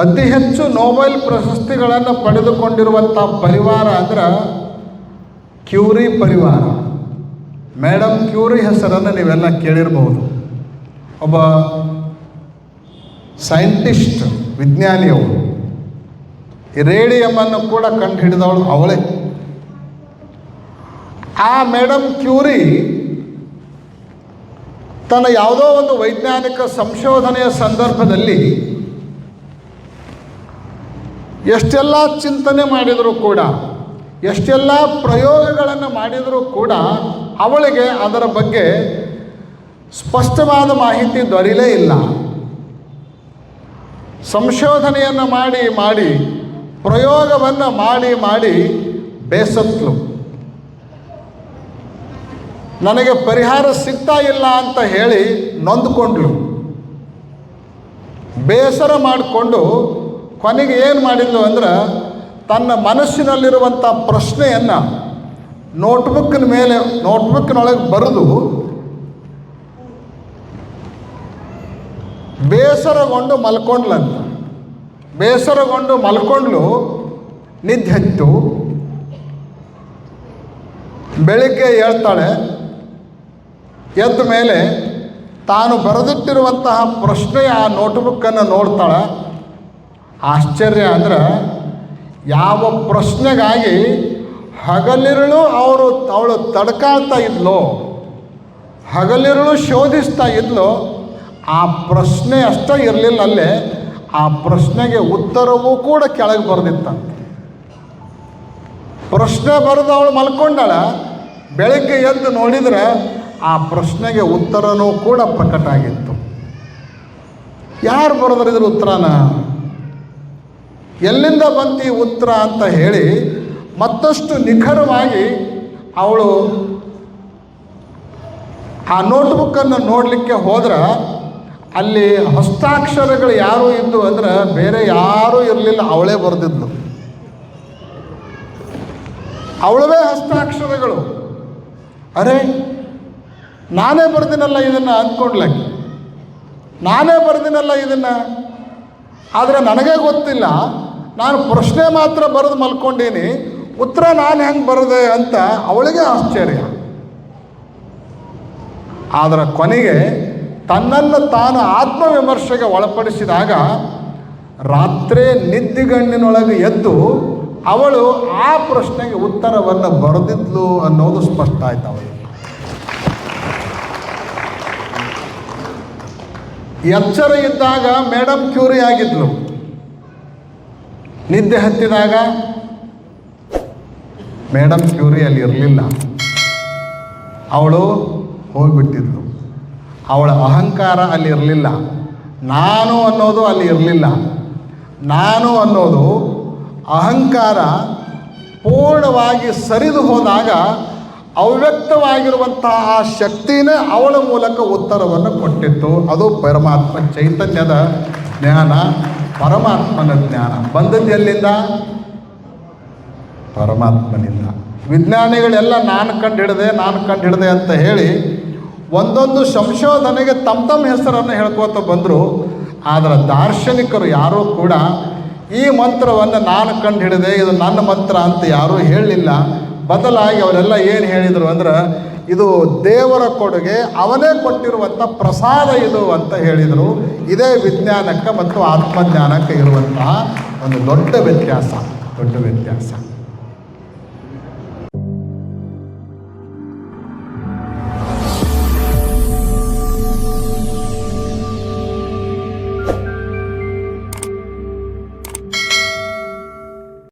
ಅತಿ ಹೆಚ್ಚು ನೋಬೆಲ್ ಪ್ರಶಸ್ತಿಗಳನ್ನು ಪಡೆದುಕೊಂಡಿರುವಂಥ ಪರಿವಾರ ಅಂದ್ರೆ ಕ್ಯೂರಿ ಪರಿವಾರ. ಮೇಡಮ್ ಕ್ಯೂರಿ ಹೆಸರನ್ನು ನೀವೆಲ್ಲ ಕೇಳಿರಬಹುದು. ಒಬ್ಬ ಸೈಂಟಿಸ್ಟ್ ವಿಜ್ಞಾನಿಯವರು ಈ ರೇಡಿಯಮನ್ನು ಕೂಡ ಕಂಡು ಹಿಡಿದವಳು ಅವಳೇ. ಆ ಮೇಡಮ್ ಕ್ಯೂರಿ ತನ್ನ ಯಾವುದೋ ಒಂದು ವೈಜ್ಞಾನಿಕ ಸಂಶೋಧನೆಯ ಸಂದರ್ಭದಲ್ಲಿ ಎಷ್ಟೆಲ್ಲ ಚಿಂತನೆ ಮಾಡಿದರೂ ಕೂಡ, ಎಷ್ಟೆಲ್ಲ ಪ್ರಯೋಗಗಳನ್ನು ಮಾಡಿದರೂ ಕೂಡ ಅವಳಿಗೆ ಅದರ ಬಗ್ಗೆ ಸ್ಪಷ್ಟವಾದ ಮಾಹಿತಿ ದೊರೆಯಲೇ ಇಲ್ಲ. ಸಂಶೋಧನೆಯನ್ನು ಮಾಡಿ ಮಾಡಿ, ಪ್ರಯೋಗವನ್ನು ಮಾಡಿ ಮಾಡಿ ಬೇಸತ್ಲು ನನಗೆ ಪರಿಹಾರ ಸಿಗ್ತಾ ಇಲ್ಲ ಅಂತ ಹೇಳಿ ನೊಂದುಕೊಂಡ್ಳು. ಬೇಸರ ಮಾಡಿಕೊಂಡು ಕೊನೆಗೆ ಏನು ಮಾಡಿದ್ಲು ಅಂದ್ರೆ ತನ್ನ ಮನಸ್ಸಿನಲ್ಲಿರುವಂಥ ಪ್ರಶ್ನೆಯನ್ನು ನೋಟ್ಬುಕ್ಕಿನ ಮೇಲೆ ನೋಟ್ಬುಕ್ಕಿನೊಳಗೆ ಬರೆದು ಬೇಸರಗೊಂಡು ಮಲ್ಕೊಂಡ್ಲಂತ. ಬೇಸರಗೊಂಡು ಮಲ್ಕೊಂಡ್ಲು ನಿದ್ದೆ ಹತ್ತು ಬೆಳಿಗ್ಗೆ ಹೇಳ್ತಾಳೆ, ಎದ್ದ ಮೇಲೆ ತಾನು ಬರೆದಿಟ್ಟಿರುವಂತಹ ಪ್ರಶ್ನೆಯ ಆ ನೋಟ್ಬುಕ್ಕನ್ನು ನೋಡ್ತಾಳೆ. ಆಶ್ಚರ್ಯ ಅಂದ್ರೆ ಯಾವ ಪ್ರಶ್ನೆಗಾಗಿ ಹಗಲಿರುಳು ಅವರು ಅವಳು ತಡ್ಕಾಳ್ತಾ ಇದ್ಲೋ, ಹಗಲಿರುಳು ಶೋಧಿಸ್ತಾ ಇದ್ಲೋ, ಆ ಪ್ರಶ್ನೆ ಅಷ್ಟೇ ಇರಲಿಲ್ಲ ಅಲ್ಲೇ, ಆ ಪ್ರಶ್ನೆಗೆ ಉತ್ತರವೂ ಕೂಡ ಕೆಳಗೆ ಬರೆದಿತ್ತಂತೆ. ಪ್ರಶ್ನೆ ಬರೆದು ಅವಳು ಮಲ್ಕೊಂಡಾಳ, ಬೆಳಗ್ಗೆ ಎದ್ದು ನೋಡಿದ್ರೆ ಆ ಪ್ರಶ್ನೆಗೆ ಉತ್ತರನೂ ಕೂಡ ಪ್ರಕಟ ಆಗಿತ್ತು ಯಾರು ಬರೆದ್ರಿದ್ರ ಉತ್ತರನ? ಎಲ್ಲಿಂದ ಬಂತಿ ಉತ್ತರ ಅಂತ ಹೇಳಿ ಮತ್ತಷ್ಟು ನಿಖರವಾಗಿ ಅವಳು ಆ ನೋಟ್ಬುಕ್ಕನ್ನು ನೋಡಲಿಕ್ಕೆ ಹೋದ್ರೆ ಅಲ್ಲಿ ಹಸ್ತಾಕ್ಷರಗಳು ಯಾರು ಇದ್ದು ಅಂದ್ರೆ ಬೇರೆ ಯಾರೂ ಇರಲಿಲ್ಲ, ಅವಳೇ ಬರೆದಿದ್ಲು. ಅವಳವೇ ಹಸ್ತಾಕ್ಷರಗಳು. ಅರೆ, ನಾನೇ ಬರ್ದಿನಲ್ಲ ಇದನ್ನು ಅಂದ್ಕೊಂಡ್ಲಕ್ಕೆ. ನಾನೇ ಬರ್ದಿನಲ್ಲ ಇದನ್ನು. ಆದರೆ ನನಗೆ ಗೊತ್ತಿಲ್ಲ. ನಾನು ಪ್ರಶ್ನೆ ಮಾತ್ರ ಬರೆದು ಮಲ್ಕೊಂಡೀನಿ, ಉತ್ತರ ನಾನು ಹೆಂಗೆ ಬರದೆ ಅಂತ ಅವಳಿಗೆ ಆಶ್ಚರ್ಯ. ಆದರೆ ಕೊನೆಗೆ ತನ್ನನ್ನು ತಾನು ಆತ್ಮವಿಮರ್ಶೆಗೆ ಒಳಪಡಿಸಿದಾಗ ರಾತ್ರಿ ನಿದ್ದಿಗಣ್ಣಿನೊಳಗೆ ಎದ್ದು ಅವಳು ಆ ಪ್ರಶ್ನೆಗೆ ಉತ್ತರವನ್ನು ಬರೆದಿದ್ಲು ಅನ್ನೋದು ಸ್ಪಷ್ಟ ಆಯ್ತು ಅವಳಿಗೆ. ಎಚ್ಚರ ಇದ್ದಾಗ ಮೇಡಮ್ ಕ್ಯೂರಿ ಆಗಿದ್ಲು. ನಿದ್ದೆ ಹತ್ತಿದಾಗ ಮೇಡಮ್ ಕ್ಯೂರಿ ಅಲ್ಲಿ ಇರಲಿಲ್ಲ. ಅವಳು ಹೋಗಿಬಿಟ್ಟಿದ್ಲು. ಅವಳ ಅಹಂಕಾರ ಅಲ್ಲಿ ಇರಲಿಲ್ಲ. ನಾನು ಅನ್ನೋದು ಅಲ್ಲಿ ಇರಲಿಲ್ಲ. ನಾನು ಅನ್ನೋದು ಅಹಂಕಾರ ಪೂರ್ಣವಾಗಿ ಸರಿದು ಹೋದಾಗ ಅವ್ಯಕ್ತವಾಗಿರುವಂತಹ ಆ ಶಕ್ತಿನೇ ಅವಳ ಮೂಲಕ ಉತ್ತರವನ್ನು ಕೊಟ್ಟಿತ್ತು. ಅದು ಪರಮಾತ್ಮ ಚೈತನ್ಯದ ಜ್ಞಾನ. ಪರಮಾತ್ಮನ ಜ್ಞಾನ. ಬಂದದ್ದು ಎಲ್ಲಿಂದ? ಪರಮಾತ್ಮನಿಂದ. ವಿಜ್ಞಾನಿಗಳೆಲ್ಲ ನಾನು ಕಂಡು ಹಿಡಿದೆ, ನಾನು ಕಂಡು ಹಿಡಿದೆ ಅಂತ ಹೇಳಿ ಒಂದೊಂದು ಸಂಶೋಧನೆಗೆ ತಮ್ಮ ತಮ್ಮ ಹೆಸರನ್ನು ಹೇಳ್ಕೋತ ಬಂದರು. ಆದರೆ ದಾರ್ಶನಿಕರು ಯಾರೂ ಕೂಡ ಈ ಮಂತ್ರವನ್ನು ನಾನು ಕಂಡು ಹಿಡಿದೆ, ಇದು ನನ್ನ ಮಂತ್ರ ಅಂತ ಯಾರೂ ಹೇಳಲಿಲ್ಲ ಬದಲಾಗಿ ಅವರೆಲ್ಲ ಏನು ಹೇಳಿದರು ಅಂದ್ರೆ, ಇದು ದೇವರ ಕೊಡುಗೆ, ಅವನೇ ಕೊಟ್ಟಿರುವಂಥ ಪ್ರಸಾದ ಇದು ಅಂತ ಹೇಳಿದರು. ಇದೇ ವಿಜ್ಞಾನಕ್ಕೆ ಮತ್ತು ಆತ್ಮಜ್ಞಾನಕ್ಕೆ ಇರುವಂತಹ ಒಂದು ದೊಡ್ಡ ವ್ಯತ್ಯಾಸ ದೊಡ್ಡ ವ್ಯತ್ಯಾಸ.